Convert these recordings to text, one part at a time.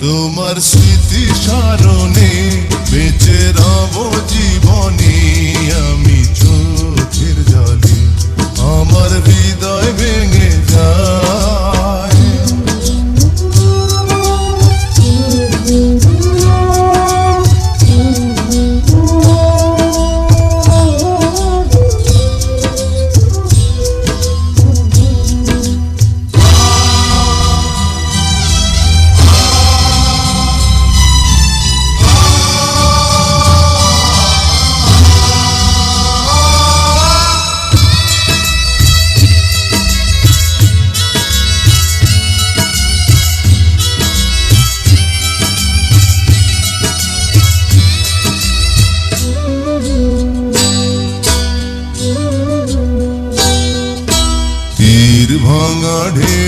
তোমার স্মৃতি সারণে বেঁচে বাড়ে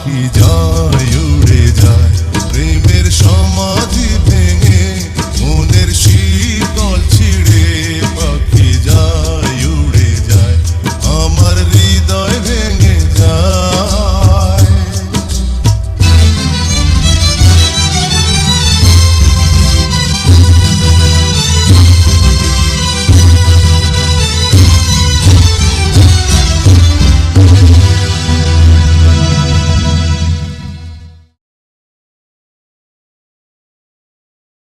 পাখি যায় উড়ে যায় প্রেম